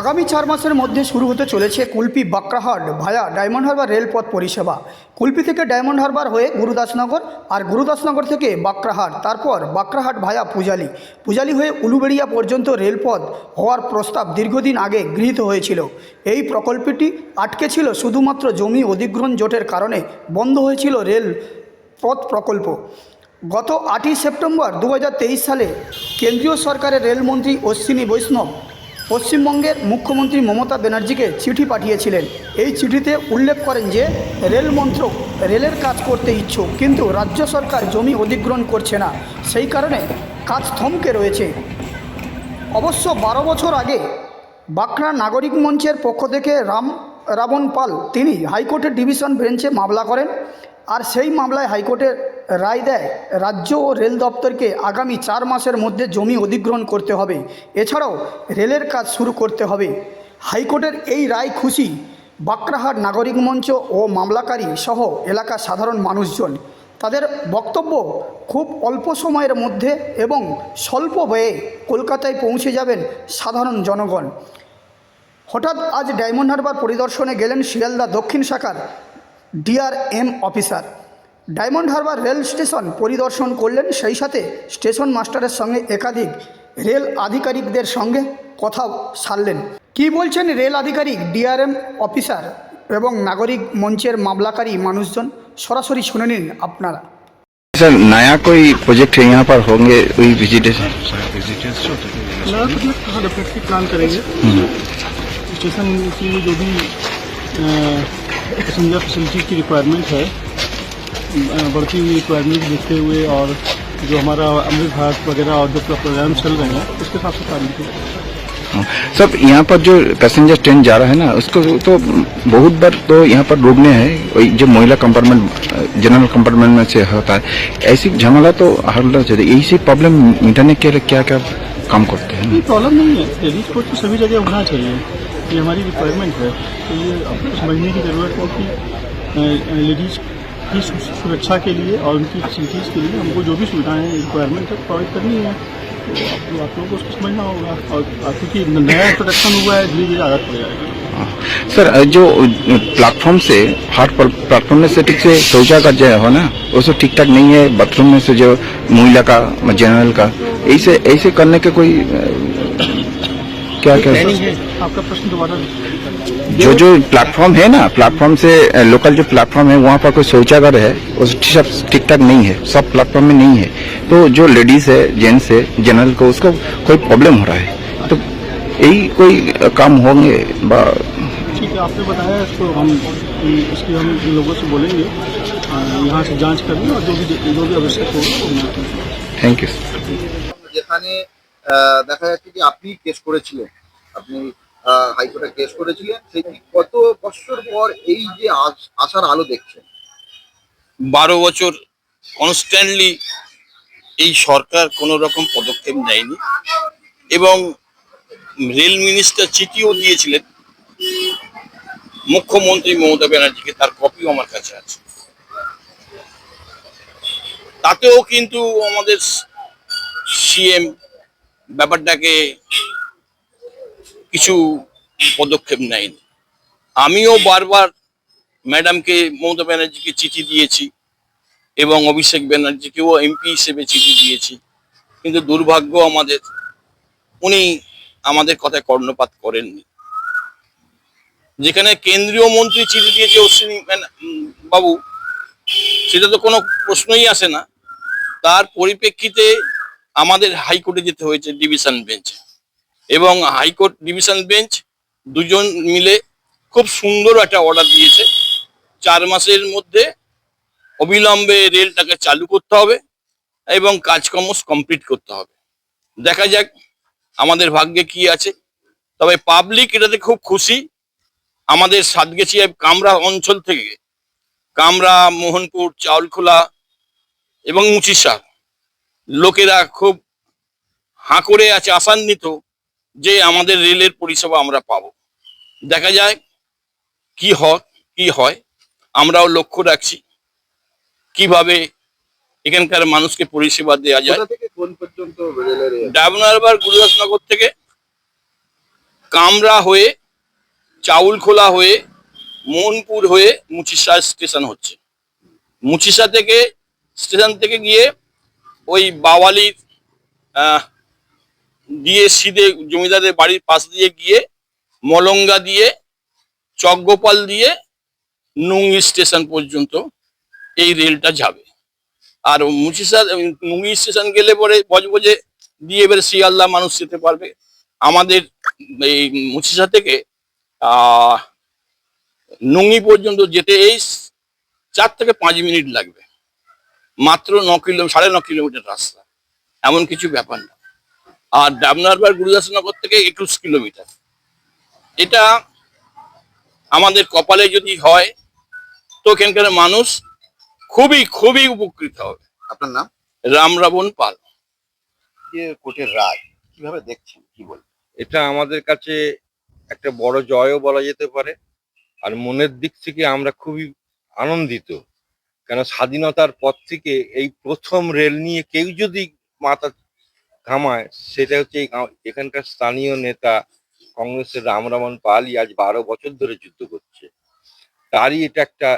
আগামী চার মাসের মধ্যে শুরু হতে চলেছে Kulpi Bakrahat via Diamond Harbour রেলপথ পরিষেবা। কুলপি থেকে ডায়মন্ড হারবার হয়ে গুরুদাসনগর আর গুরুদাসনগর থেকে বাক্রাহাট তারপর বাক্রাহাট ভায়া পূজালি। পূজালি হয়ে উলুবেড়িয়া পর্যন্ত রেলপথ হওয়ার প্রস্তাব দীর্ঘদিন আগে গৃহীত হয়েছিল। এই প্রকল্পটি আটকে ছিল শুধুমাত্র জমি অধিগ্রহণ জোটের কারণে বন্ধ হয়েছিল রেল পথ প্রকল্প। গত আটই সেপ্টেম্বর দু হাজার তেইশ সালে কেন্দ্রীয় সরকারের রেলমন্ত্রী অশ্বিনী বৈষ্ণব পশ্চিমবঙ্গের মুখ্যমন্ত্রী মমতা ব্যানার্জিকে চিঠি পাঠিয়েছিলেন। এই চিঠিতে উল্লেখ করেন যে, রেল মন্ত্রক রেলের কাজ করতে ইচ্ছুক, কিন্তু রাজ্য সরকার জমি অধিগ্রহণ করছে না। সেই কারণে কাজ থমকে রয়েছে। অবশ্য বারো বছর আগে বাঁকড়া নাগরিক মঞ্চের পক্ষ থেকে রাম, রাবণ পাল, তিনি হাইকোর্টের ডিভিশন বেঞ্চে মামলা করেন। আর সেই মামলায় হাইকোর্টের রায় দেয়, রাজ্য ও রেল দপ্তরকে আগামী চার মাসের মধ্যে জমি অধিগ্রহণ করতে হবে। এছাড়াও রেলের কাজ শুরু করতে হবে। হাইকোর্টের এই রায় খুশি বাঁকড়াহাট নাগরিক মঞ্চ ও মামলাকারী সহ এলাকার সাধারণ মানুষজন। তাদের বক্তব্য খুব অল্প সময়ের মধ্যে এবং স্বল্প ব্যয়ে কলকাতায় পৌঁছে যাবেন সাধারণ জনগণ। হঠাৎ আজ ডায়মন্ড হারবার পরিদর্শনে গেলেন শিয়ালদা দক্ষিণ শাখার DRM officer Diamond Harbour rail station পরিদর্শন করলেন সেই সাথে স্টেশন মাস্টারের সঙ্গে একাধিক রেল আধিকারিকদের সঙ্গে কথা সারলেন কি বলছেন রেল আধিকারিক ডিআরএম অফিসার এবং নাগরিক মঞ্চের মামলাকারী মানুষজন সরাসরি শুনে নিন আপনারা सर नया कोई प्रोजेक्ट है यहाँ पर होंगे वही विजिटेशन नया मतलब कहाँ डेफिनेटली प्लान करेंगे स्टेशन की जो भी पैसेंजर फैसिलिटी की रिक्वायरमेंट है। बढ़ती हुई रिक्वायरमेंट देखते हुए और जो हमारा अमृत भारत वगैरह और जो प्रोग्राम चल रहे हैं उसके हिसाब से किया सब यहाँ पर जो पैसेंजर ट्रेन जा रहा है ना उसको तो बहुत बार तो यहाँ पर रोकने हैं। जो महिला कंपार्टमेंट जनरल कंपार्टमेंट में से होता है। ऐसी झमेला तो हरना चाहिए ऐसी प्रॉब्लम मिटाने के लिए क्या क्या काम करते हैं? प्रॉब्लम नहीं है। लेडीज़ को तो सभी जगह होना चाहिए। ये हमारी रिक्वायरमेंट है तो ये समझने की ज़रूरत है कि लेडीज़ की सुरक्षा के लिए और उनकी फैसिलिटीज़ के लिए हमको जो भी सुविधाएँ रिक्वायरमेंट है प्रोवाइड करनी है तो आप, लोगों को उसको समझना होगा और क्योंकि नया इंट्रोडक्शन हुआ है धीरे धीरे आदत हो जाएगी। सर जो प्लेटफॉर्म से हार्ट प्लेटफॉर्म में से ठीक से शौचा का जो है ना वो सब ठीक ठाक नहीं है बाथरूम में से जो महिला का जनरल का ऐसे ऐसे करने के कोई क्या क्या आपका प्रश्न दोबारा जो जो प्लेटफॉर्म है ना प्लेटफॉर्म से लोकल जो प्लेटफॉर्म है वहाँ पर कोई शौचागर है सब ठीक ठाक नहीं है सब प्लेटफॉर्म में नहीं है। तो जो लेडीज़ है जेंट्स है जनरल को उसको कोई प्रॉब्लम हो रहा है? तो यही कोई काम होंगे आपने बताया इसको हम इसकी हम लोगों से बोलेंगे। यहाँ से जाँच करेंगे और जो भी जो भी आवश्यक थैंक यू দেখা যাচ্ছে যে আপনি কেস করেছিলেন। আপনি হাইকোর্টে কেস করেছিলেন সেটি কত বছর পর এই যে আস- আশার আলো দেখছেন? বারো বছর কনস্ট্যান্টলি এই সরকার কোনো রকম পদক্ষেপ নেয়নি এবং রেল মিনিস্টার চিঠিও দিয়েছিলেন। মুখ্যমন্ত্রী মমতা ব্যানার্জিকে তার কপিও আমার কাছে আছে। তাতেও কিন্তু আমাদের সিএম ব্যাপারটাকে কিছু পদক্ষেপ নেয়নি। আমিও বারবার ম্যাডামকে মমতা ব্যানার্জিকে চিঠি দিয়েছি এবং অভিষেক ব্যানার্জিকেও এমপি হিসেবে চিঠি দিয়েছি। কিন্তু দুর্ভাগ্য আমাদের, উনি আমাদের কথায় কর্ণপাত করেননি। যেখানে কেন্দ্রীয় মন্ত্রী চিঠি দিয়েছে অশ্বিনী বাবু, সেটা তো কোনো প্রশ্নই আসে না। তার পরিপ্রেক্ষিতে আমাদের হাইকোর্টে যেতে হয়েছে ডিভিশন বেঞ্চে। এবং হাইকোর্ট ডিভিশন বেঞ্চ দুজন মিলে খুব সুন্দর একটা অর্ডার দিয়েছে। চার মাসের মধ্যে অবিলম্বে রেলটাকে চালু করতে হবে এবং কাজকর্ম কমপ্লিট করতে হবে। দেখা যাক আমাদের ভাগ্যে কি আছে। তবে পাবলিক এটাতে খুব খুশি। আমাদের সাতগেছিয়া কামরা অঞ্চল থেকে কামরা, মোহনপুর, চাউলখোলা এবং মুচিসা লোকেরা খুব হাঁ করে আছে আশান্বিত যে আমাদের রেলের পরিষেবা আমরা পাবো। দেখা যায় কি হয় কি হয় আমরাও লক্ষ্য রাখছি। কীভাবে এখানকার মানুষকে পরিষেবা দেওয়া যায়। হারবার গুরুদাসনগর থেকে কামরা হয়ে চাউলখোলা হয়ে মোহনপুর হয়ে মুচিসা স্টেশন হচ্ছে। মুচিসা থেকে স্টেশন থেকে গিয়ে ওই বাওয়ালির দিয়ে সিধে জমিদারের বাড়ির পাশ দিয়ে গিয়ে মলঙ্গা দিয়ে চকগোপাল দিয়ে নুঙ্গি স্টেশন পর্যন্ত এই রেলটা যাবে। আর মুচিসা নুঙ্গি স্টেশন গেলে পরে বজবজে দিয়ে এবারে শিয়ালদা মানুষ যেতে পারবে। আমাদের এই মুচিসা থেকে নুঙ্গি পর্যন্ত যেতে এই চার থেকে পাঁচ মিনিট লাগবে। মাত্র ন কিলো সাড়ে ন কিলোমিটার রাস্তা। এমন কিছু ব্যাপার না। আর ডাবনারবার গুরুদাসনগর থেকে একুশ কিলোমিটার। এটা আমাদের কপালে যদি হয় তো এখানকার মানুষ খুবই খুবই উপকৃত হবে। আপনার নাম? রাম রাবণ পাল। যে কোর্টের রায় কীভাবে দেখছেন? কি বলবেন? এটা আমাদের কাছে একটা বড় জয়ও বলা যেতে পারে। আর মনের দিক থেকে আমরা খুবই আনন্দিত। কেন স্বাধীনতার পর থেকে এই প্রথম রেল নিয়ে কেউ যদি মাথা ঘামায় সেটা হচ্ছে এখানকার স্থানীয় নেতা কংগ্রেসের রামরামন পালই আজ বারো বছর ধরে যুদ্ধ করছে। তারই এটা একটা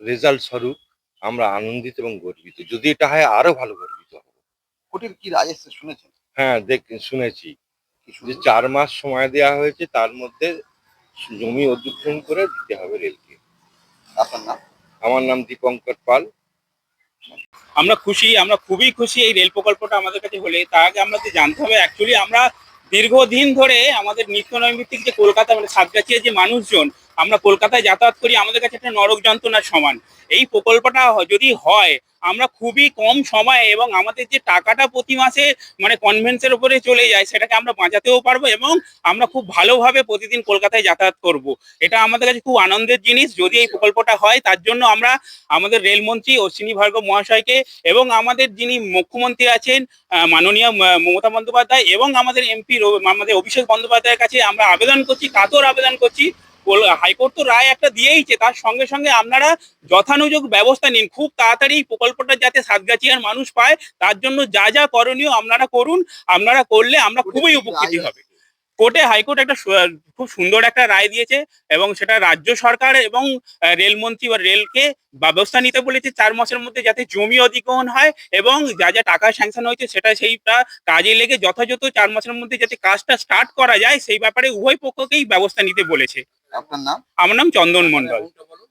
রেজাল্ট স্বরূপ। আমরা আনন্দিত এবং গর্বিত। যদি এটা হয় আরও ভালো গর্বিত হব। কোর্টের কি এসছে শুনেছেন? হ্যাঁ দেখ শুনেছি। যে চার মাস সময় দেওয়া হয়েছে তার মধ্যে জমি অধিগ্রহণ করে দিতে হবে রেলকে। আপনার নাম? আমার নাম দীপঙ্কর পাল। আমরা খুশি, আমরা খুবই খুশি এই রেল প্রকল্পটা আমাদের কাছে হলে। তার আগে আমরা যে জানতে হবে অ্যাকচুয়ালি আমরা দীর্ঘদিন ধরে আমাদের নিত্য নৈমিত্তিক যে কলকাতা মানে সাতগাছিয়ার যে মানুষজন আমরা কলকাতায় যাতায়াত করি, আমাদের কাছে একটা নরক যন্ত্রণার সমান। এই প্রকল্পটা যদি হয়, আমরা খুবই কম সময়ে এবং আমাদের যে টাকাটা প্রতি মাসে মানে কনভেন্সের উপরে চলে যায়, সেটাকে আমরা বাঁচাতেও পারব এবং আমরা খুব ভালোভাবে প্রতিদিন কলকাতায় যাতায়াত করব। এটা আমাদের কাছে খুব আনন্দের জিনিস। যদি এই প্রকল্পটা হয়, তার জন্য আমরা আমাদের রেলমন্ত্রী অশ্বিনী ভার্গব মহাশয়কে এবং আমাদের যিনি মুখ্যমন্ত্রী আছেন মাননীয় মমতা বন্দ্যোপাধ্যায় এবং আমাদের এমপি আমাদের অভিষেক বন্দ্যোপাধ্যায়ের কাছে আমরা আবেদন করছি, কাতর আবেদন করছি। হাইকোর্ট তো রায় একটা দিয়েইছে তার সঙ্গে সঙ্গে আপনারা যথানুযোগ ব্যবস্থা নিন। খুব তাড়াতাড়ি এই প্রকল্পটা যাতে সাতগাছিয়ার মানুষ পায় তার জন্য যা যা করণীয় আপনারা করুন আপনারা করলে আমরা খুবই উপকৃত হবে। কোর্টে হাইকোর্ট একটা খুব সুন্দর একটা রায় দিয়েছে এবং সেটা রাজ্য সরকার এবং রেলমন্ত্রী বা রেলকে ব্যবস্থা নিতে বলেছে চার মাসের মধ্যে যাতে জমি অধিগ্রহণ হয় এবং যা যা টাকা স্যাংশন হয়েছে সেটা সেইটা কাজে লেগে যথাযথ চার মাসের মধ্যে যাতে কাজটা স্টার্ট করা যায় সেই ব্যাপারে উভয় পক্ষকেই ব্যবস্থা নিতে বলেছে। আপনার নাম? আমার নাম চন্দন মন্ডল বলো।